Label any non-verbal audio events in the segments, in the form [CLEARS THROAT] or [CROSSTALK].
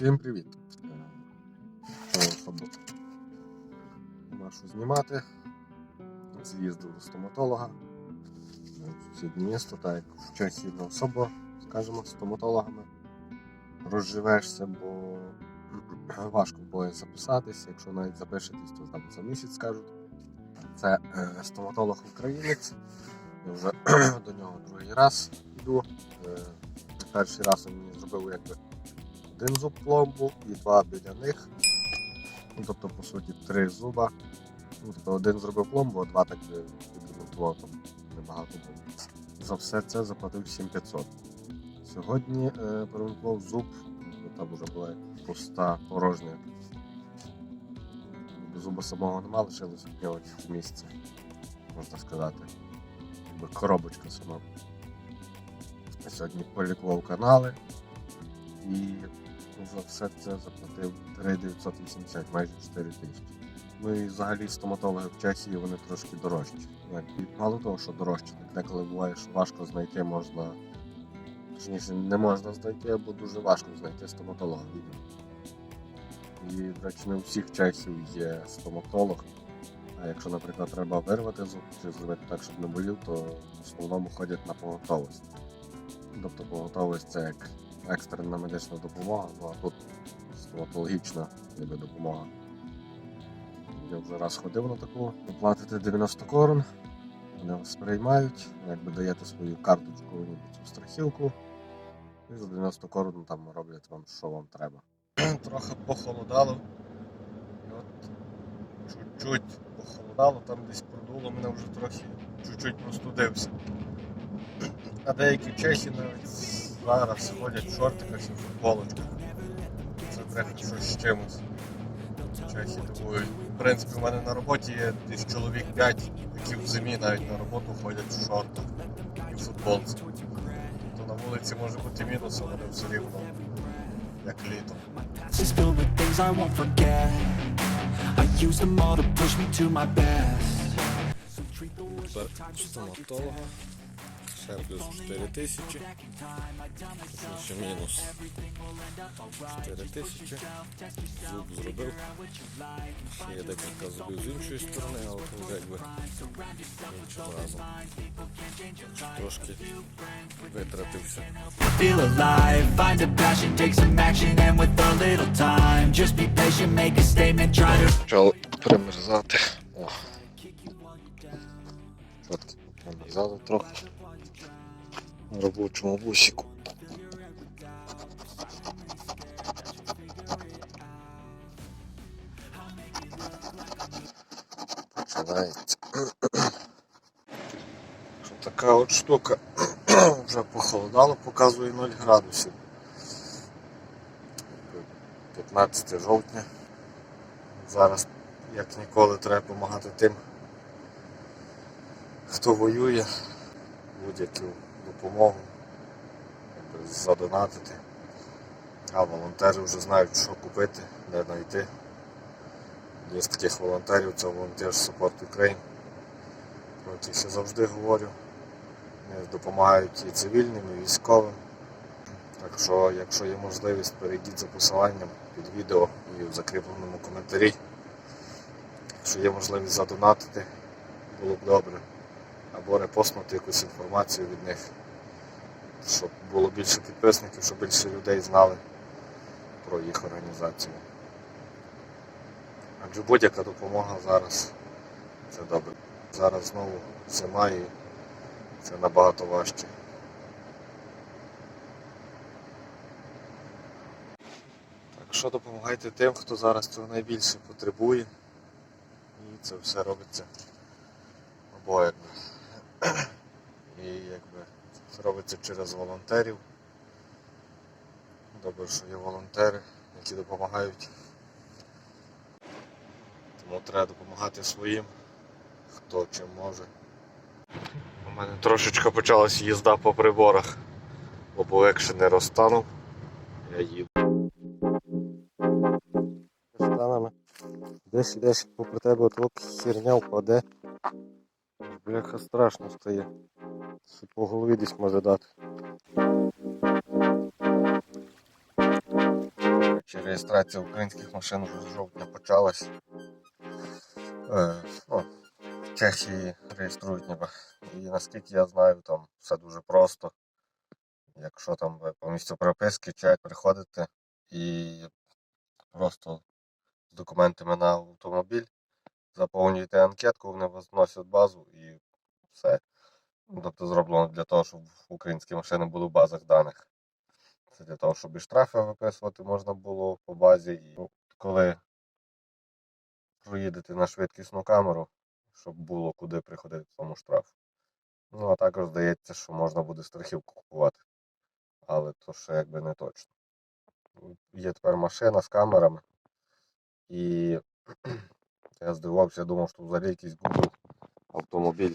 Всім привіт! Е, Особу знімати. З'їздив до стоматолога е, сусіднє місто, так як в Чехії не особо, скажімо, стоматологами розживешся, бо [CLEARS THROAT] важко буде записатися, якщо навіть запишетесь, то там за місяць скажуть. Це е, стоматолог українець. Я вже [CLEARS THROAT] до нього другий раз йду. Е, Перший раз він мені зробив якби один зуб пломбу і два біля них. Ну, тобто, по суті, три зуба. Ну, тобто один зробив пломбу, а два так би відремонтував там небагато було. За все це заплатив 7500. Сьогодні е, перемонтував зуб, ну, там вже була пуста порожня. Зуба самого нема, лишилось в місці, можна сказати. Якби коробочка сама. Сьогодні полікував канали і за все це заплатив 3980, майже 4 тисячі. Ну і взагалі стоматологи в Чехії вони трошки дорожчі. І мало того, що дорожчі, так деколи буває, що важко знайти можна. Точніше, не можна знайти, або дуже важко знайти стоматолога. І, до речі, не у всіх чехів є стоматолог. А якщо, наприклад, треба вирвати зуб чи зробити так, щоб не болів, то в основному ходять на поготовість. Тобто поготовість це як екстрена медична допомога, ну а тут стоматологічна ніби допомога. Я вже раз ходив на таку, оплатите 90 корон, вони вас приймають, якби даєте свою карточку ніби цю страхівку, і за 90 корон там роблять вам, що вам треба. [CLEARS THROAT] Трохи похолодало. І от чуть-чуть похолодало, там десь продуло, мене вже трохи чуть-чуть простудився. [CLEARS THROAT] А деякі чехи навіть зараз ходять в шортиках і в футболочках. Це трохи щось з чимось. Чехи дивують. В принципі, у мене на роботі є десь чоловік 5, які в зимі навіть на роботу ходять в шортах і в футболці. Тобто на вулиці може бути мінус, а вони все рівно як літо. Тепер стоматолога. Ще плюс 4 тисячі. Ще мінус 4 тисячі. Зуб зробив. Ще є декілька зубів з іншої сторони, але вже якби іншим разом. Трошки витратився. feel alive. Find a passion, take some action, and with a little time, just be patient, make a statement, try to. Почали примерзати. О. Чотки примерзали трохи. На робочому бусику. Починається. [CLEARS THROAT] Така от штука [CLEARS THROAT] вже похолодало, показує 0 градусів. 15 жовтня. Зараз, як ніколи, треба допомагати тим, хто воює, будь-яку допомогу задонатити. А волонтери вже знають, що купити, де знайти. Є з таких волонтерів, це волонтер Support Ukraine, про яких я завжди говорю. Вони допомагають і цивільним, і військовим. Так що, якщо є можливість, перейдіть за посиланням під відео і в закріпленому коментарі. Якщо є можливість задонатити, було б добре. Або репостнути якусь інформацію від них, щоб було більше підписників, щоб більше людей знали про їх організацію. Адже будь-яка допомога зараз це добре. Зараз знову зима і це набагато важче. Так що допомагайте тим, хто зараз цього найбільше потребує. І це все робиться якби. [CLEARS THROAT] І якби робиться через волонтерів. Добре, що є волонтери, які допомагають. Тому треба допомагати своїм, хто чим може. У мене трошечки почалась їзда по приборах, бо полегше не розтанув. Я їду. Станами. Десь десь попри тебе от херня впаде. Бляха страшно стає. По голові десь може дати. Чи реєстрація українських машин з жовтня почалась. Е, ну, в Чехії реєструють ніби. І наскільки я знаю, там все дуже просто. Якщо там ви по місцю прописки як приходите і просто з документами на автомобіль, заповнюєте анкетку, вони вас вносять базу і все. Ну, Тобто зроблено для того, щоб українські машини були в базах даних. Це для того, щоб і штрафи виписувати можна було по базі. І ну, коли проїдете на швидкісну камеру, щоб було куди приходити тому штрафу. Ну, а також здається, що можна буде страхівку купувати. Але то ще якби не точно. Є тепер машина з камерами. І [CLEARS THROAT] я здивувався, я думав, що взагалі якийсь Google автомобіль.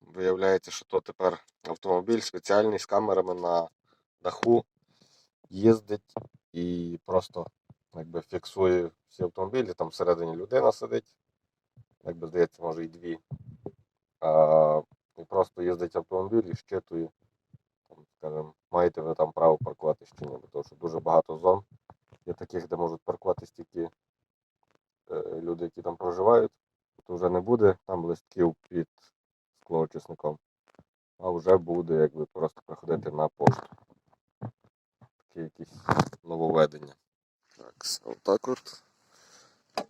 Виявляється, що то тепер автомобіль спеціальний з камерами на даху їздить і просто якби фіксує всі автомобілі. Там всередині людина сидить, якби здається, може і дві. І просто їздить автомобіль і щитує, там, скажімо, маєте ви там право паркуватись чи ні, тому що дуже багато зон є таких, де можуть паркуватись тільки е, люди, які там проживають. То вже не буде там листків під склоочисником, а вже буде якби просто приходити на пошту. Таке якісь нововведення. Так, отак от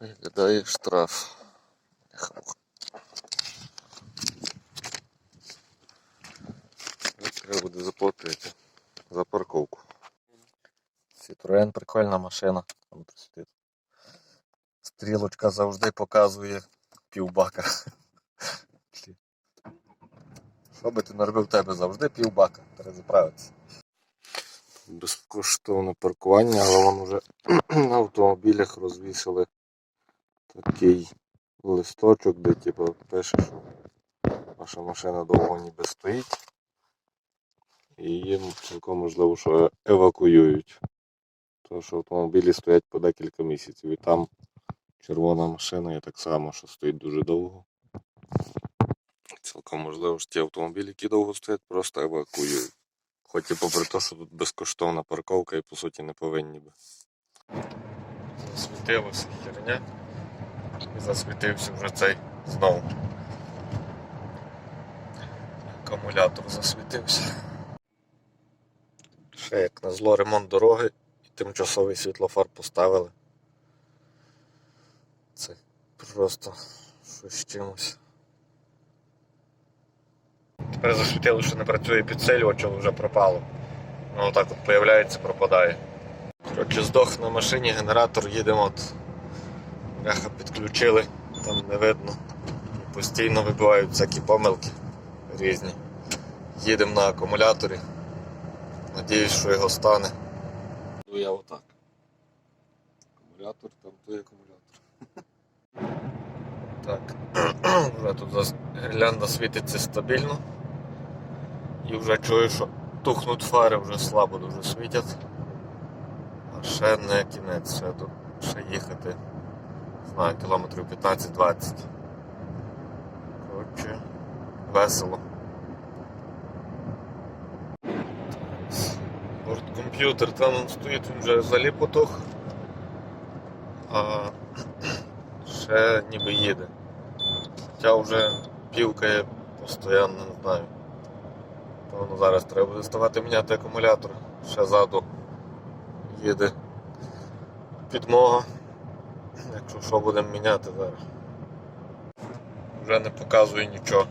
виглядає штраф. Треба буде заплатити за парковку. Citroen прикольна машина. Там присвітить. Стрілочка завжди показує півбака. Що би ти не робив, тебе завжди півбака. Треба заправитися. Безкоштовне паркування, але воно вже [CLEARS THROAT] на автомобілях розвісили такий листочок, де типу, пише, що ваша машина довго ніби стоїть. І їм цілком можливо, що евакуюють. Тому що автомобілі стоять по декілька місяців. І там червона машина є так само, що стоїть дуже довго. Цілком можливо, що ті автомобілі, які довго стоять, просто евакуюють. Хоч і попри те, що тут безкоштовна парковка і по суті не повинні би. Засвітилася херня. І засвітився вже цей знову. Акумулятор засвітився. Ще як на зло ремонт дороги і тимчасовий світлофар поставили. Це просто щось з чимось. Тепер засвітило, що не працює підсилювач, але вже пропало. Ну отак от появляється, пропадає. Коротше, здох на машині, генератор їдемо от. Бляха підключили, там не видно. І постійно вибивають всякі помилки різні. Їдемо на акумуляторі. Надіюсь, що його стане. Ну я отак. Акумулятор, там той акумулятор. Так. [CLEARS THROAT] вже тут гірлянда світиться стабільно. І вже чую, що тухнуть фари, вже слабо дуже світять. А ще не кінець, ще тут ще їхати. Знаю, кілометрів 15-20. Коротше, весело. Борткомп'ютер там стоїть, він вже взагалі потух. А ще ніби їде. Хоча вже півкає постійно, не знаю. Певно зараз треба буде ставати міняти акумулятор. Ще ззаду їде підмога. Якщо що будемо міняти зараз. Вже не показує нічого.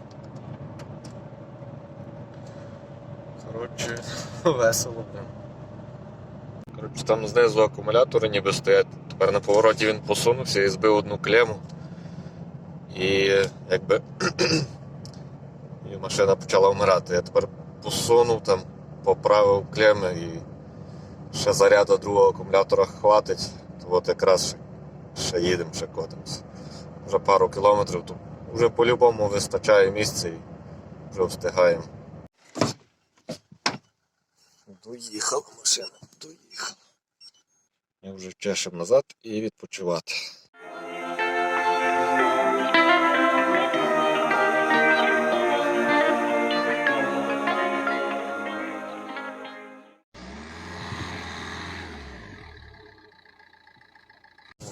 Коротше, [LAUGHS] весело. Коротше, там знизу акумулятори ніби стоять. Тепер на повороті він посунувся і збив одну клему. І якби [CLEARS THROAT] і машина почала вмирати. Я тепер посунув там, поправив клеми і ще заряду другого акумулятора хватить, то от якраз ще, їдемо, ще котимося. Вже пару кілометрів, то вже по-любому вистачає місця і вже встигаємо. Доїхала машина, доїхала. Ми вже чешемо назад і відпочивати.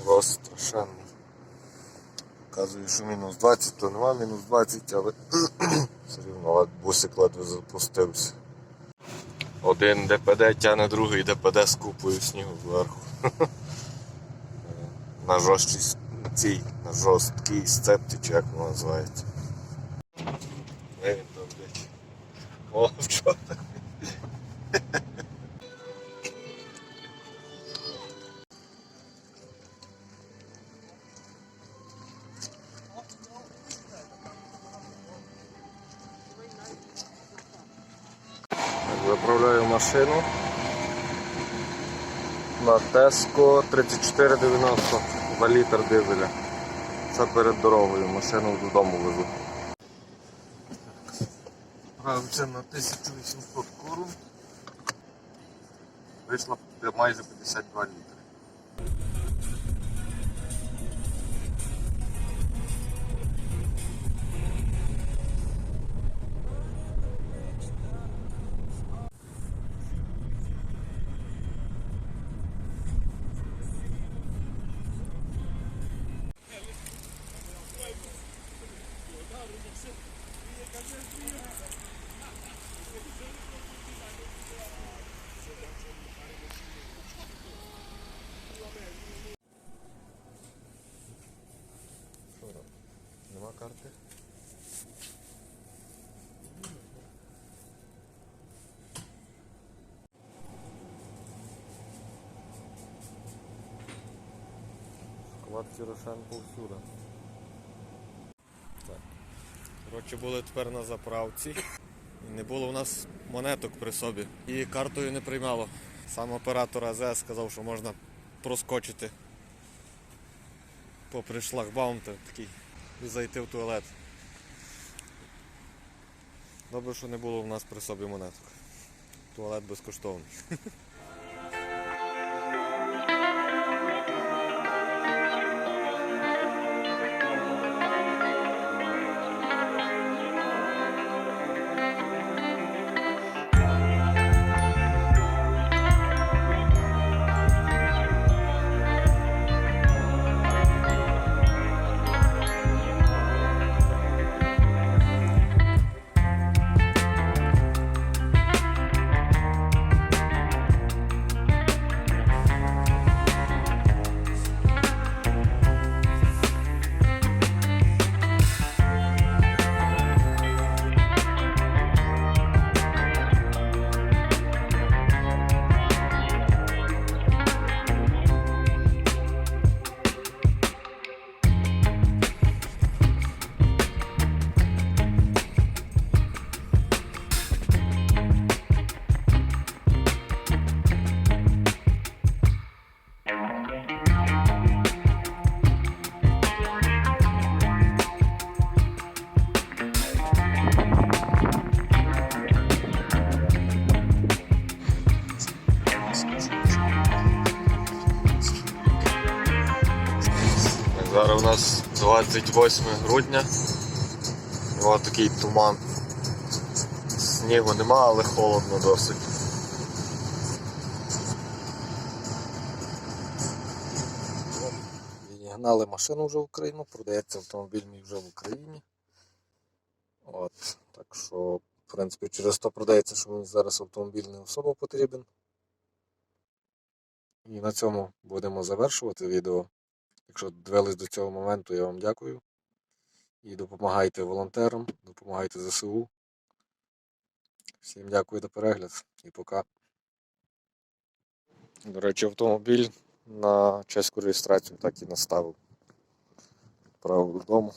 Мороз страшенний. Що мінус 20, то нема мінус 20, але [CLEARS THROAT] все рівно бусик ледве запустився. Один ДПД тяне другий ДПД з купою снігу зверху. [LAUGHS] на жорсткій цій, на жорсткій сцепті, чи як воно називається. Де він там блядь? О? Так, Заправляю машину на Теско 3490 за літр дизеля. Це перед дорогою, машину додому везу. Це на 1800 кору. Вийшло майже 52 літри. Карти? Шоколадки Рошен повсюди. Так. Коротше, були тепер на заправці. І не було у нас монеток при собі. І картою не приймало. Сам оператор АЗС сказав, що можна проскочити попри шлагбаум такий і зайти в туалет. Добре, що не було в нас при собі монеток. Туалет безкоштовний. [LAUGHS] 28 грудня. І от такий туман. Снігу нема, але холодно досить. Відігнали машину вже в Україну, продається автомобіль мій вже в Україні. От, так що, в принципі, через то продається, що мені зараз автомобіль не особо потрібен. І на цьому будемо завершувати відео. Якщо дивились до цього моменту, я вам дякую. І допомагайте волонтерам, допомагайте ЗСУ. Всім дякую за перегляд і пока. До речі, автомобіль на чеську реєстрацію так і наставив. Відправив додому.